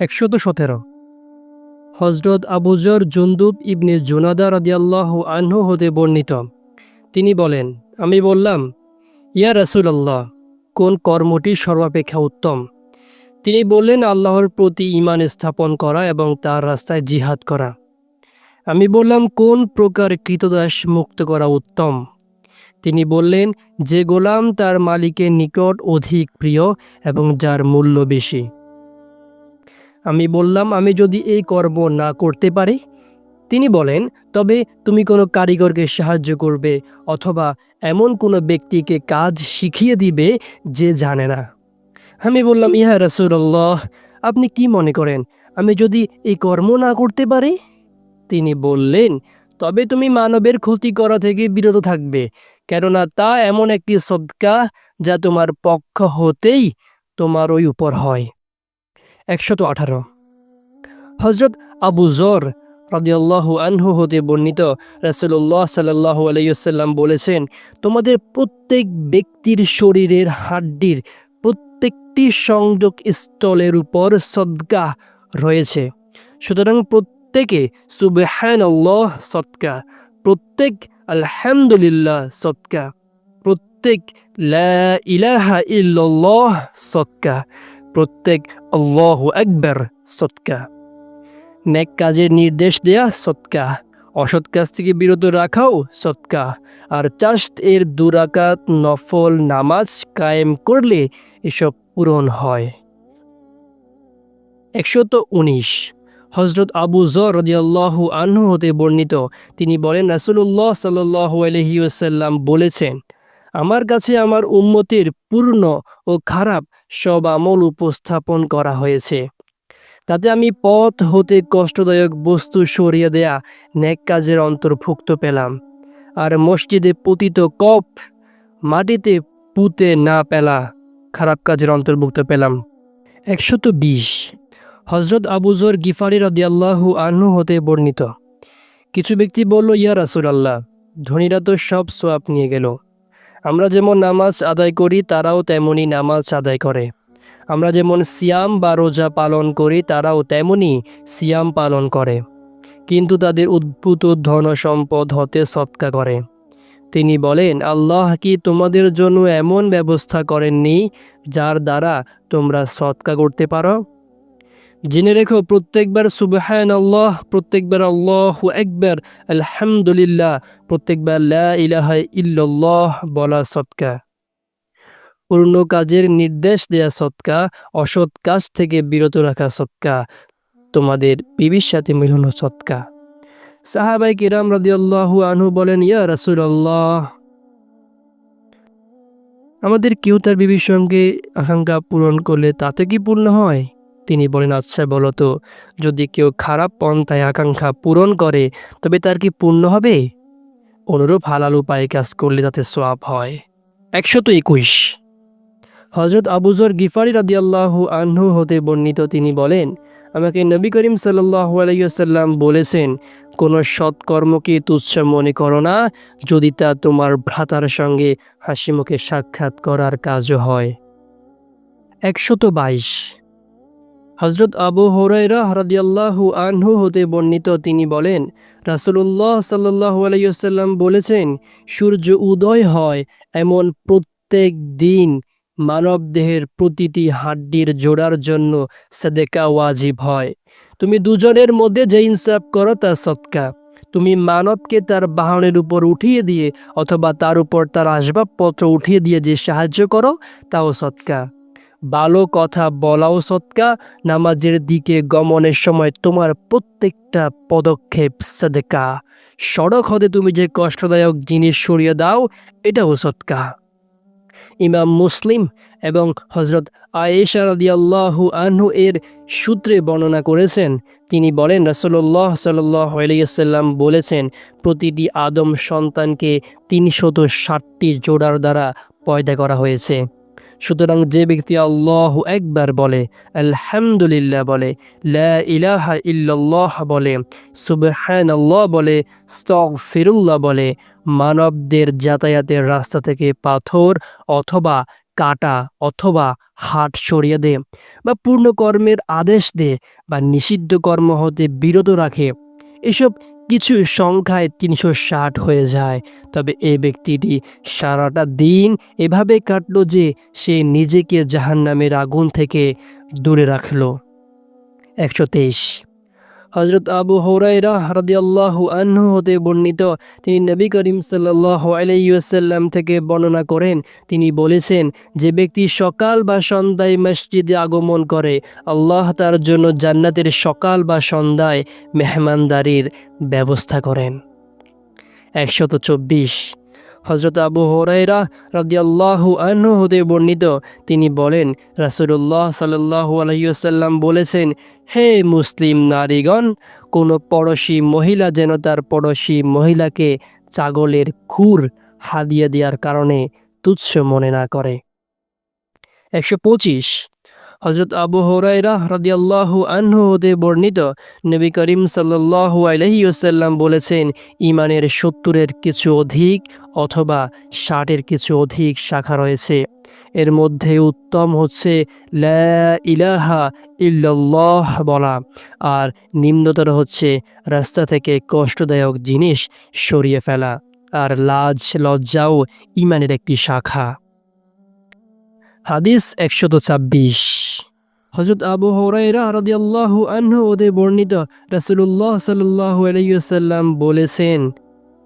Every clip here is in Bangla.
একশত সতেরো। হজরত আবুজর জুন্দুব ইবনে জুনাদা রাদিয়াল্লাহ আনহু হতে বর্ণিত। তিনি বলেন, আমি বললাম, ইয়া রাসূলুল্লাহ, কোন কর্মটি সর্বাপেক্ষা উত্তম? তিনি বললেন, আল্লাহর প্রতি ঈমান স্থাপন করা এবং তার রাস্তায় জিহাদ করা। আমি বললাম, কোন প্রকার কৃতদাস মুক্ত করা উত্তম? তিনি বললেন, যে গোলাম তার মালিকের নিকট অধিক প্রিয় এবং যার মূল্য বেশি। আমি বললাম, আমি যদি এই কর্ম না করতে পারি? তিনি বলেন, তবে তুমি কোনো কারিগরকে সাহায্য করবে অথবা এমন কোনো ব্যক্তিকে কাজ শিখিয়ে দিবে যে জানে না। আমি বললাম ইহা রসুল্লাহ আপনি কি মনে করেন, আমি যদি এই কর্ম না করতে পারি? তিনি বললেন, তবে তুমি মানবের ক্ষতি করা থেকে বিরত থাকবে, কেননা তা এমন একটি সদকা যা তোমার পক্ষ হতেই তোমার ওই উপর হয়। একশত আঠারো। হজরত আবু জর রাদিয়াল্লাহু আনহু হতে বর্ণিত রাসূলুল্লাহ সাল্লাল্লাহু আলাইহি ওয়াসাল্লাম বলেছেন, তোমাদের প্রত্যেক ব্যক্তির শরীরের হাড্ডির প্রত্যেকটি সংযোগ স্থলের উপর সদকা রয়েছে। সুতরাং প্রত্যেকে সুবহানাল্লাহ সৎকা প্রত্যেক আলহামদুলিল্লাহ সদকা, প্রত্যেক লা ইলাহা ইল্লাল্লাহ সদকা। প্রত্যেক আল্লাহু আকবার সদকা নেক কাজের নির্দেশ দেয়া সৎকা। অসৎ কাজ থেকে বিরত রাখাও সৎকা। আর চাষ্ট এর দুরাকাত নফল নামাজ কায়েম করলে এসব পূরণ হয়। একশত উনিশ। হজরত আবু জর রদিয়াল্লাহু আনহু হতে বর্ণিত। তিনি বলেন, রাসুলুল্লাহ সাল্লু আলহিউসাল্লাম বলেছেন আমার কাছে আমার উম্মতের পূর্ণ ও খারাপ সব আমল উপস্থাপন করা হয়েছে। তাতে আমি পথ হতে কষ্টদায়ক বস্তু সরিয়ে দেয়া ন্যাক কাজের অন্তর্ভুক্ত পেলাম। আর মসজিদে পতিত কপ মাটিতে পুঁতে না পেলা খারাপ কাজের অন্তর্ভুক্ত পেলাম। একশত বিশ হজরত আবুজর গিফারি রদিয়াল্লাহু আনহু হতে বর্ণিত। কিছু ব্যক্তি বলল, ইয়া রাসুল আল্লাহ ধনীরা তো সব সোয়াব নিয়ে গেল। আমরা যেমন নামাজ আদায় করি, তারাও তেমনই নামাজ আদায় করে। আমরা যেমন সিয়াম বা রোজা পালন করি, তারাও তেমনই সিয়াম পালন করে। কিন্তু তাদের উদ্ভূত ধন সম্পদ হতে সৎকা করে। তিনি বলেন, আল্লাহ কি তোমাদের জন্য এমন ব্যবস্থা করেননি, যার দ্বারা তোমরা সৎকা করতে পারো? জেনে রেখো, প্রত্যেকবার সুবহান আল্লাহ প্রত্যেকবার আল্লাহ একবার আলহামদুলিল্লাহ, প্রত্যেকবার লা ইলাহা ইল্লাল্লাহ বলা সৎকা। পূর্ণ কাজের নির্দেশ দেয়া সৎকা, অসৎ কাজ থেকে বিরত রাখা সৎকা, তোমাদের বিবির সাথে মিলন সৎকা। সাহাবাই কিরাম রাদিয়াল্লাহু আনহু বলেন, ইয়া রাসূলুল্লাহ, আমাদের কেউ তার বিবির সঙ্গে আকাঙ্ক্ষা পূরণ করলে তাতে কি পূর্ণ হয়? তিনি বলেন আচ্ছা বলো তো, যদি কেউ খারাপ পন্থায় আকাঙ্ক্ষা পূরণ করে, তবে তার কি পূর্ণ হবে? অনুরূপ হালাল উপায়ে কাজ করলে তাতে সোয়াব হয়। একশত একুশ। হজরত আবুজর গিফারি রাদিয়াল্লাহু আনহু হতে বর্ণিত তিনি বলেন, আমাকে নবী করিম সাল্লাহু আলাইসাল্লাম বলেছেন, কোনো সৎকর্মকে তুচ্ছ মনে করো না, যদি তা তোমার ভ্রাতার সঙ্গে হাসি মুখে সাক্ষাৎ করার কাজও হয়। একশত বাইশ। হজরত আবু হরাইরা হরদিয়াল্লাহু আনহু হতে বর্ণিত তিনি বলেন, রাসুলুল্লাহ সাল্লাহু আলাইসাল্লাম বলেছেন, সূর্য উদয় হয় এমন প্রত্যেক দিন মানবদেহের প্রতিটি হাড্ডির জোড়ার জন্য সাদেকা ওয়াজিব হয়। তুমি দুজনের মধ্যে যে ইনসাফ করো তা সৎকা। তুমি মানবকে তার বাহনের উপর উঠিয়ে দিয়ে অথবা তার উপর তার আসবাবপত্র উঠিয়ে দিয়ে যে সাহায্য করো, তাও সৎকা। ভালো কথা বলাও সৎকা, নামাজের দিকে গমনের সময় তোমার প্রত্যেকটা পদক্ষেপ সাদেকা। সড়ক হতে তুমি যে কষ্টদায়ক জিনিস সরিয়ে দাও, এটাও সৎকা। ইমাম মুসলিম এবং হজরত আয়েশা রাদিয়াল্লাহু আনহু এর সূত্রে বর্ণনা করেছেন, তিনি বলেন, রাসলল্লাহ সাল্লাম বলেছেন, প্রতিটি আদম সন্তানকে তিনশত ষাটটি জোড়ার দ্বারা পয়দা করা হয়েছে। সুতরাং যে ব্যক্তি আল্লাহ একবার বলে, আলহামদুলিল্লাহ বলে, লা ইলাহা ইল্লাল্লাহ বলে সুবহান আল্লাহ বলে স্তক ফিরুল্লাহ বলে, মানবদের যাতায়াতের রাস্তা থেকে পাথর অথবা কাটা অথবা হাট সরিয়ে দে বা পূর্ণ কর্মের আদেশ দে বা নিষিদ্ধ কর্ম হতে বিরত রাখে। এসব কিছু সংখ্যায় তিনশো ষাট হয়ে যায়। তবে এ ব্যক্তিটি সারাটা দিন এভাবে কাটল যে সে নিজেকে জাহান্নামের আগুন থেকে দূরে রাখল। একশো তেইশ। হজরত আবু হৌরাইরা হরদিয়াল্লাহু আনহু হতে বর্ণিত, তিনি নবী করিম সাল্লাহ আলাইসাল্লাম থেকে বর্ণনা করেন। তিনি বলেছেন, যে ব্যক্তি সকাল বা সন্ধ্যায় মসজিদে আগমন করে, আল্লাহ তার জন্য জান্নাতের সকাল বা সন্ধ্যায় মেহমানদারির ব্যবস্থা করেন। একশত চব্বিশ হজরত আবু হরাইরা রাদিয়াল্লাহু আনহু হতে বর্ণিত। তিনি বলেন, রাসূলুল্লাহ সাল্লাল্লাহু আলাইসাল্লাম বলেছেন, হে মুসলিম নারীগণ, কোনো পড়শি মহিলা যেন তার পড়শি মহিলাকে ছাগলের খুর হাদিয়া দেওয়ার কারণে তুচ্ছ মনে না করে। একশো পঁচিশ। হজরত আবু হরাইরা রদিয়াল্লাহু আনহু হতে বর্ণিত নবী করিম সাল্লাল্লাহু আলহি ওসাল্লাম বলেছেন, ইমানের সত্তরের কিছু অধিক অথবা ষাটের কিছু অধিক শাখা রয়েছে। এর মধ্যে উত্তম হচ্ছে লা ইলাহা ইল্লাল্লাহ বলা আর নিম্নতর হচ্ছে রাস্তা থেকে কষ্টদায়ক জিনিস সরিয়ে ফেলা। আর লাজ, লজ্জাও ইমানের একটি শাখা। হাদিস একশত ছাব্বিশ। হজরত আবু হরাইরা রাদিয়াল্লাহু আনহু ওদের বর্ণিত রাসূলুল্লাহ সাল্লাল্লাহু আলাইহি ওয়াসাল্লাম বলেছেন,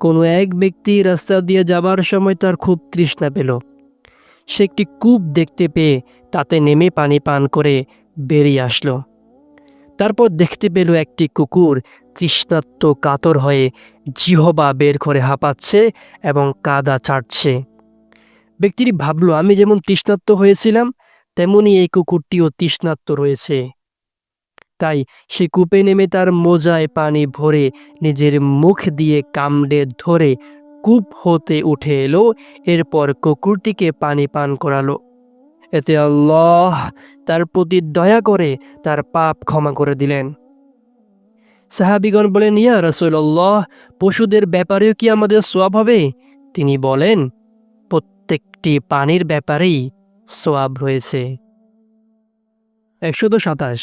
কোনো এক ব্যক্তি রাস্তা দিয়ে যাবার সময় তার খুব তৃষ্ণা পেল। সে একটি কূপ দেখতে পেয়ে তাতে নেমে পানি পান করে বেরিয়ে আসলো। তারপর দেখতে পেল একটি কুকুর তৃষ্ণাত্ম কাতর হয়ে জিহবা বের করে হাঁপাচ্ছে এবং কাদা চাটছে ব্যক্তিটি ভাবলো, আমি যেমন তৃষ্ণাত্ম হয়েছিলাম, তেমনি এই কুকুরটিও তৃষ্ণাত্ম রয়েছে। তাই সে কূপে নেমে তার মোজায় পানি ভরে নিজের মুখ দিয়ে কামড়ে ধরে কূপ হতে উঠে এলো, এরপর কুকুরটিকে পানি পান করালো। এতে আল্লাহ তার প্রতি দয়া করে তার পাপ ক্ষমা করে দিলেন। সাহাবিগণ বলেন, ইয়া রসুল্লাহ পশুদের ব্যাপারেও কি আমাদের সোয়াব হবে? তিনি বলেন প্রত্যেকটি পানির ব্যাপারেই সোয়াব রয়েছে। একশত সাতাশ।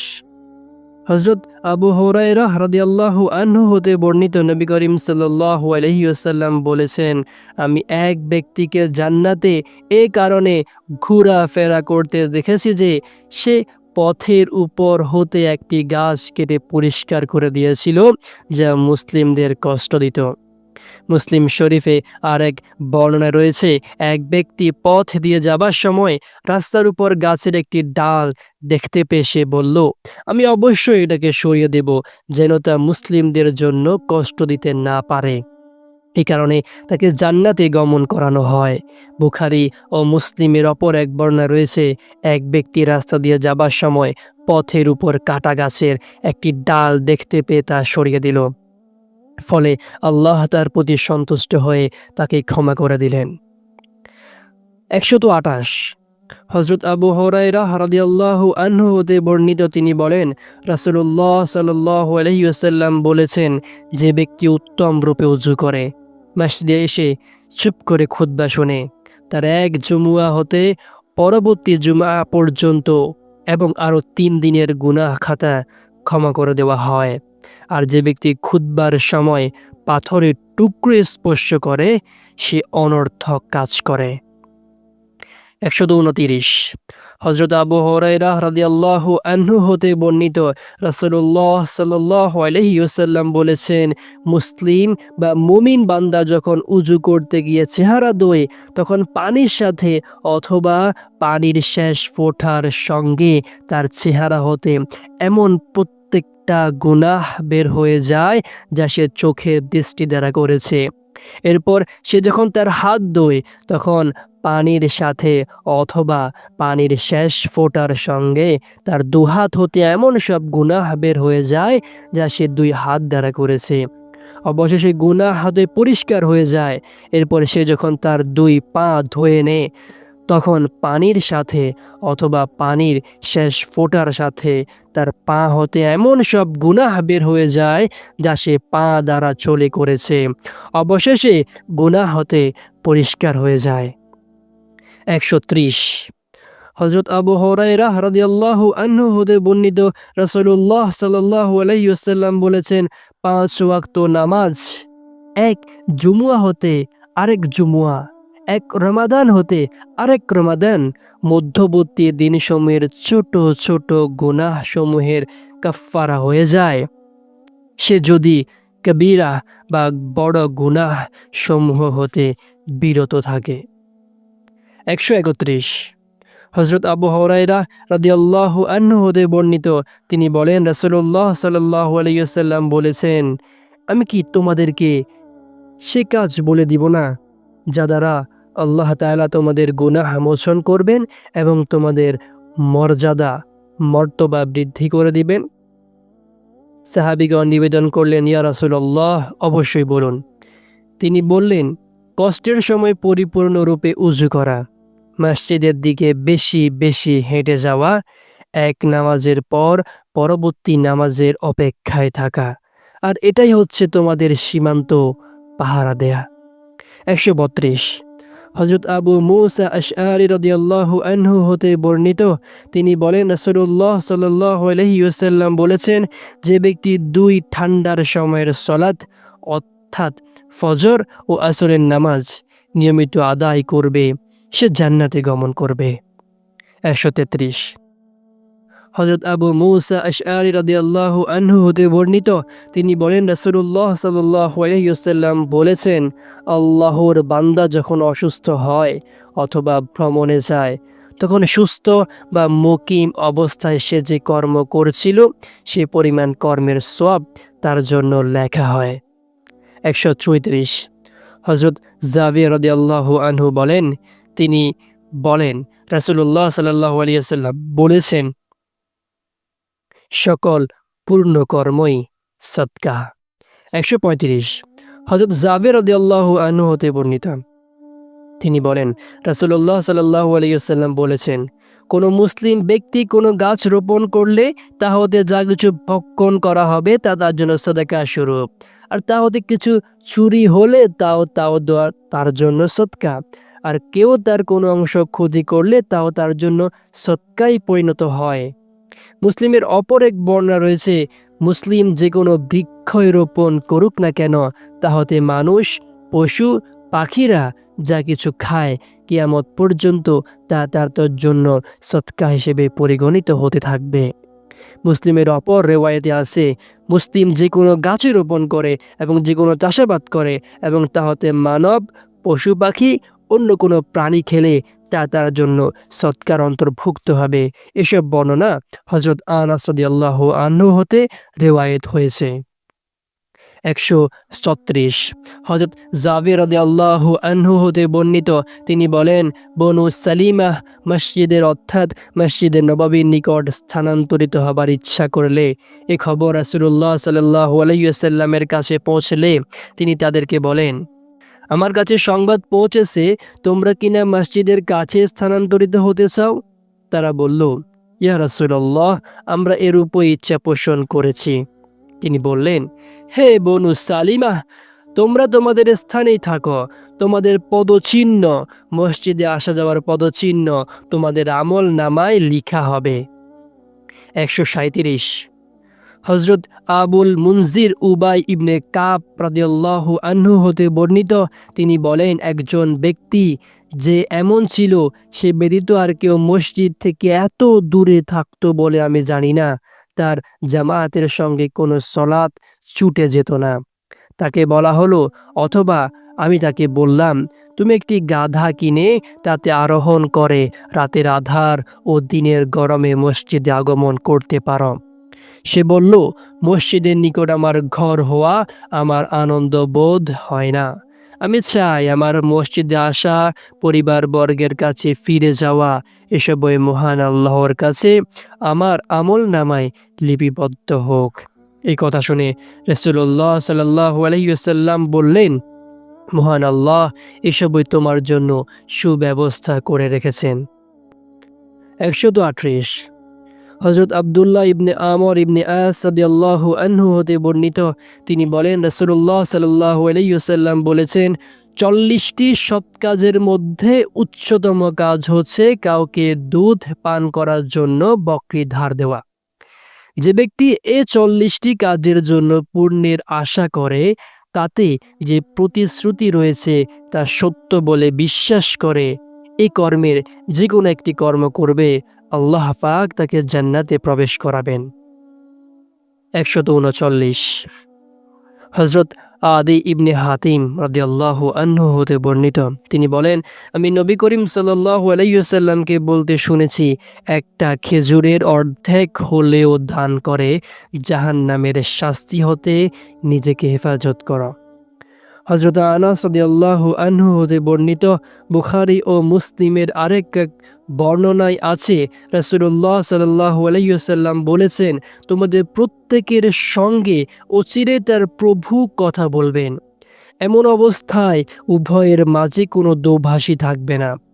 হজরত আবু হরাইরা রাদিয়াল্লাহু আনহু হতে বর্ণিত নবী করিম সাল্লাল্লাহু আলাইহি ওয়াসাল্লাম বলেছেন, আমি এক ব্যক্তিকে জান্নাতে এ কারণে ঘোরাফেরা করতে দেখেছি যে, সে পথের উপর হতে একটি গাছ কেটে পরিষ্কার করে দিয়েছিল, যা মুসলিমদের কষ্ট দিত। মুসলিম শরীফে আর এক বর্ণনা রয়েছে, এক ব্যক্তি পথ দিয়ে যাবার সময় রাস্তার উপর গাছের একটি ডাল দেখতে পেয়ে সে বলল, আমি অবশ্যই এটাকে সরিয়ে দেব যেন তা মুসলিমদের জন্য কষ্ট দিতে না পারে। এই কারণে তাকে জান্নাতে গমন করানো হয়। বুখারি ও মুসলিমের অপর এক বর্ণা রয়েছে, এক ব্যক্তি রাস্তা দিয়ে যাবার সময় পথের উপর কাটা গাছের একটি ডাল দেখতে পেয়ে তা সরিয়ে দিল। ফলে আল্লাহ তার প্রতি সন্তুষ্ট হয়ে তাকে ক্ষমা করে দিলেন। একশত আটাশ হজরত আবু হরাইরা হরাদিয়াল্লাহু আনহু হতে বর্ণিত তিনি বলেন রাসুল্লাহ সাল্লাহ আলহিউসাল্লাম বলেছেন, যে ব্যক্তি উত্তম রূপে উজু করে, মসজিদে এসে চুপ করে খুদ্া শোনে, তার এক জুমুয়া হতে পরবর্তী জুমা পর্যন্ত এবং আরও তিন দিনের গুনাহ খাতা ক্ষমা করে দেওয়া হয়। আর যে ব্যক্তি খুদবার সময় পাথরের টুকরো স্পর্শ করে, সে অনর্থক কাজ করে। একশো উনতিরিশ হজরত আবু হরাইরা রাদিয়াল্লাহু আনহু হতে বর্ণিত, রাসূলুল্লাহ সাল্লাল্লাহু আলাইহি ওয়াসাল্লাম বলেছেন, মুসলিম বা মুমিন বান্দা যখন উজু করতে গিয়ে চেহারা দোয়ে, তখন পানির সাথে অথবা পানির শেষ ফোঁটার সঙ্গে তার চেহারা হতে এমন প্রত্যেকটা গুনাহ বের হয়ে যায় যা সে চোখের দৃষ্টি দ্বারা করেছে। এরপর সে যখন তার হাত ধোয় তখন পানির সাথে অথবা পানির শেষ ফোটার সঙ্গে তার দুহাত হতে এমন সব গুনাহ বের হয়ে যায় যা সে দুই হাত দ্বারা করেছে। অবশেষে গুনাহ হাতে পরিষ্কার হয়ে যায়। এরপর সে যখন তার দুই পা ধুয়ে নেয়, তখন পানির সাথে অথবা পানির শেষ ফোটার সাথে তার পা হতে এমন সব গুনাহ বের হয়ে যায় যা সে পা দ্বারা চলে করেছে। অবশেষে গুনাহ হতে পরিষ্কার হয়ে যায়। একশো ত্রিশ। হজরত আবু হরাইরা রাদিয়াল্লাহু আনহু হতে বর্ণিত রাসূলুল্লাহ সাল্লাল্লাহু আলাইহি ওয়াসাল্লাম বলেছেন, পাঁচ ওয়াক্ত নামাজ, এক জুমুয়া হতে আরেক জুমুয়া, এক রমাদান হতে আরেক রমাদান, মধ্যবর্তী দিনসমূহের ছোট ছোট গুনাহ সমূহের কাফফারা হয়ে যায়। সে যদি কবিরা বা বড় গুনাহ সমূহ হতে বিরত থাকে। একশো একত্রিশ। হজরত আবু হরাইরা রাদিয়াল্লাহু আন্নু হতে বর্ণিত, তিনি বলেন, রাসূলুল্লাহ সাল্লাল্লাহু আলাইহি ওয়াসাল্লাম বলেছেন, আমি কি তোমাদেরকে সে কাজ বলে দিব না, যা দ্বারা আল্লাহ তাআলা তোমাদের গুনাহ মোচন করবেন এবং তোমাদের মর্যাদা, মর্তবা বৃদ্ধি করে দিবেন? সাহাবিগণ নিবেদন করলেন, ইয়া রাসূলুল্লাহ, অবশ্যই বলুন। তিনি বললেন, কষ্টের সময় পরিপূর্ণরূপে উজু করা মসজিদের দিকে বেশি বেশি হেঁটে যাওয়া, এক নামাজের পর পরবর্তী নামাজের অপেক্ষায় থাকা। আর এটাই হচ্ছে তোমাদের সীমান্ত পাহারা দেয়া। একশো বত্রিশ। হজরত আবু মুসা আশআরি রদিয়াল্লাহু আনহু হতে বর্ণিত, তিনি বলেন আলাইহি ওয়াসাল্লাম বলেছেন, যে ব্যক্তি দুই ঠান্ডার সময়ের সলাৎ, অর্থাৎ ফজর ও আসরের নামাজ নিয়মিত আদায় করবে সে জান্নাতে গমন করবে। একশো তেত্রিশ। হজরত আবু মুসা আশআরি রাদিয়াল্লাহু আনহু হতে বর্ণিত, তিনি বলেন আলাইহি ওয়াসাল্লাম বলেছেন, আল্লাহর বান্দা যখন অসুস্থ হয় অথবা ভ্রমণে যায়, তখন সুস্থ বা মুকিম অবস্থায় সে যে কর্ম করছিল, সে পরিমাণ কর্মের সব তার জন্য লেখা হয়। একশো চৌত্রিশ। হজরত জাভিয়া রদিয়াল্লাহু আনহু বলেন তিনি বলেন, রাসূলুল্লাহ সাল্লাল্লাহু আলাইহি ওয়াসাল্লাম বলেছেন, সকল পূর্ণ কর্মই সৎকা একশো পঁয়ত্রিশ। হজরত জাভের রদিয়াল্লাহু আনহু হতে বর্ণিত। তিনি বলেন, রাসূলুল্লাহ সাল্লাল্লাহু আলাইহি ওয়াসাল্লাম বলেছেন, কোনো মুসলিম ব্যক্তি কোনো গাছ রোপণ করলে তা হতে যা কিছু ভক্ষণ করা হবে তা তার জন্য সদাকা স্বরূপ। আর তা হতে কিছু চুরি হলে তাও তাও দেওয়া তার জন্য সৎকা আর কেউ তার কোনো অংশ ক্ষতি করলে তাও তার জন্য সৎকাই পরিণত হয়। মুসলিমের অপর এক বর্ণনা রয়েছে, মুসলিম যে কোনো বৃক্ষই রোপণ করুক না কেন তা হতে মানুষ, পশু, পাখিরা যা কিছু খায়, কিয়ামত পর্যন্ত তা তার তোর জন্য সৎকা হিসেবে পরিগণিত হতে থাকবে। মুসলিমের অপর রেওয়ায়তে আছে, মুসলিম যে কোনো গাছই রোপণ করে এবং যে কোনো চাষাবাদ করে এবং তা হতে মানব, পশু পাখি অন্য কোনো প্রাণী খেলে তা তার জন্য সৎকার অন্তর্ভুক্ত হবে। এসব বর্ণনা হজরত আল্লাহ আহ্ন হতে রেওয়ায়েত হয়েছে। একশো ছত্রিশ। হজরত জাবির আল্লাহ আনহু হতে বর্ণিত, তিনি বলেন, বনু সালিমা মসজিদের অর্থাৎ মসজিদের নবাবীর নিকট স্থানান্তরিত হবার ইচ্ছা করলে এ খবর রাসুল্লাহ সাল্লাহ আলহিউসাল্লামের কাছে পৌঁছলে তিনি তাদেরকে বলেন আমার কাছে সংবাদ পৌঁছেছে, তোমরা কিনা মসজিদের কাছে স্থানান্তরিত হতে চাও? তারা বলল, ইয়া রাসুল্লাহ আমরা এর উপর ইচ্ছা পোষণ করেছি। তিনি বললেন, হে বনু সালিমা, তোমরা তোমাদের স্থানেই থাকো, তোমাদের পদচিহ্ন, মসজিদে আসা যাওয়ার পদচিহ্ন তোমাদের আমল নামায় লিখা হবে। একশো সাঁত্রিশ হজরত আবুল মুনজির উবাই ইবনে কাব রাদিয়াল্লাহু আনহু হতে বর্ণিত, তিনি বলেন, একজন ব্যক্তি যে এমন ছিল, সে ব্যতীত আর কেউ মসজিদ থেকে এত দূরে থাকতো বলে আমি জানি না। তার জামায়াতের সঙ্গে কোনো সলাৎ ছুটে যেত না। তাকে বলা হলো, অথবা আমি তাকে বললাম, তুমি একটি গাধা কিনে তাতে আরোহণ করে, রাতের আধার ও দিনের গরমে মসজিদে আগমন করতে পারো। সে বলল, মসজিদের নিকট আমার ঘর হওয়া আমার আনন্দ বোধ হয় না। আমি চাই আমার মসজিদে আসা পরিবার বর্গের কাছে ফিরে যাওয়া এসব ওই মহান আল্লাহর কাছে আমার আমল নামায় লিপিবদ্ধ হোক। এই কথা শুনে রসুল্লাহ সাল্লাহ বললেন, মহান আল্লাহ এসবই তোমার জন্য সুব্যবস্থা করে রেখেছেন। একশত আটত্রিশ হজরত আবদুল্লাহ ইবনে আমর ইবনে আসাদিয়াল্লাহু আনহু হতে বর্ণিত। তিনি বলেন রসুল্লাহ সাল্লাহ আলাইসাল্লাম বলেছেন, চল্লিশটি সৎ কাজের মধ্যে উচ্চতম কাজ হচ্ছে কাউকে দুধ পান করার জন্য বকরি ধার দেওয়া। যে ব্যক্তি এ চল্লিশটি কাজের জন্য পূর্ণের আশা করে, তাতে যে প্রতিশ্রুতি রয়েছে তা সত্য বলে বিশ্বাস করে এই কর্মের যে কোনো একটি কর্ম করবে। আল্লাহ পাক তাকে জান্নাতে প্রবেশ করাবেন। একশত উনচল্লিশ হজরত আদি ইবনে হাতিম রাদিয়াল্লাহ আন্হু হতে বর্ণিত। তিনি বলেন, আমি নবী করিম সাল্লাল্লাহু আলাইসাল্লামকে বলতে শুনেছি, একটা খেজুরের অর্ধেক হলেও দান করে জাহান নামের শাস্তি হতে নিজেকে হেফাজত করা। হজরত আনাস আল্লাহ আনহু হতে বর্ণিত বুখারি ও মুসলিমের আরেক এক বর্ণনায় আছে রাসুল্লাহ সাল্লাহ আলাইসাল্লাম বলেছেন, তোমাদের প্রত্যেকের সঙ্গে অচিরে তার প্রভু কথা বলবেন। এমন অবস্থায় উভয়ের মাঝে কোনো দোভাষী থাকবে না।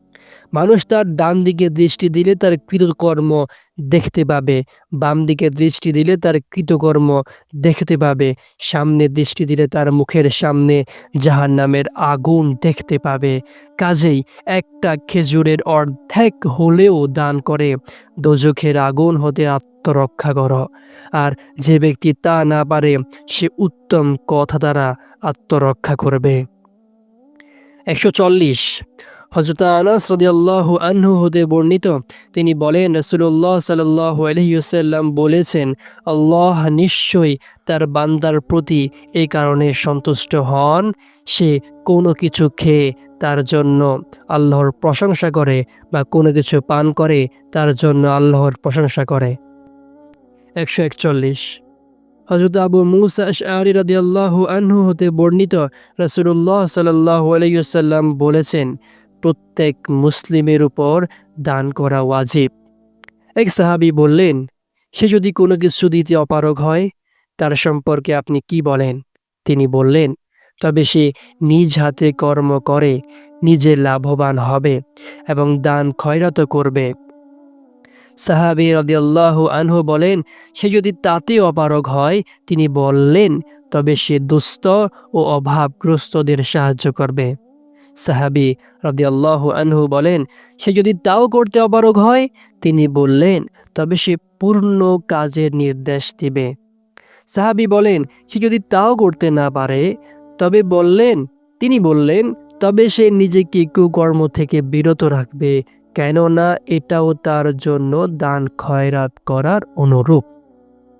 মানুষ তার ডান দিকে দৃষ্টি দিলে তার কৃতকর্ম দেখতে পাবে, বাম দিকে দৃষ্টি দিলে তার কৃতকর্ম দেখতে পাবে, সামনে দৃষ্টি দিলে তার মুখের সামনে জাহান নামের আগুন দেখতে পাবে। কাজেই একটা খেজুরের অর্ধেক হলেও দান করে, দোজখের আগুন হতে আত্মরক্ষা কর। আর যে ব্যক্তি তা না পারে, সে উত্তম কথা দ্বারা আত্মরক্ষা করবে। একশো চল্লিশ হজরত আনাস রদিয়াল্লাহু আনহু হতে বর্ণিত। তিনি বলেন রসুল্লাহ সাল্লাহ আলহিউসাল্লাম বলেছেন, আল্লাহ নিশ্চয়ই তার বান্দার প্রতি এই কারণে সন্তুষ্ট হন। সে কোনো কিছু খেয়ে তার জন্য আল্লাহর প্রশংসা করে বা কোনো কিছু পান করে তার জন্য আল্লাহর প্রশংসা করে। একশো একচল্লিশ। হজরত আবু মুসা আশআরি রাদিয়াল্লাহু আনহু হতে বর্ণিত রসুল্লাহ সাল্লাহ আলাইসাল্লাম বলেছেন প্রত্যেক মুসলিমের উপর দান করা ওয়াজিব। এক সাহাবি বললেন, সে যদি কোনো কিছু দিতে অপারগ হয়, তার সম্পর্কে আপনি কি বলেন? তিনি বললেন, তবে সে নিজ হাতে কর্ম করে, নিজে লাভবান হবে এবং দান ক্ষয়রত করবে। সাহাবি রদিয়াল্লাহ আনহু বলেন, সে যদি তাতে অপারগ হয়, তিনি বললেন, তবে সে দুস্থ ও অভাবগ্রস্তদের সাহায্য করবে। সাহাবি রদিয়াল্লাহ আনহু বলেন, সে যদি তাও করতে অপারগ হয়? তিনি বললেন, তবে সে পূর্ণ কাজের নির্দেশ দিবে। সাহাবি বলেন, সে যদি তাও করতে না পারে? তবে বললেন, তিনি বললেন, তবে সে নিজেকে কুকর্ম থেকে বিরত রাখবে, কেননা এটাও তার জন্য দান খয়রাত করার অনুরূপ।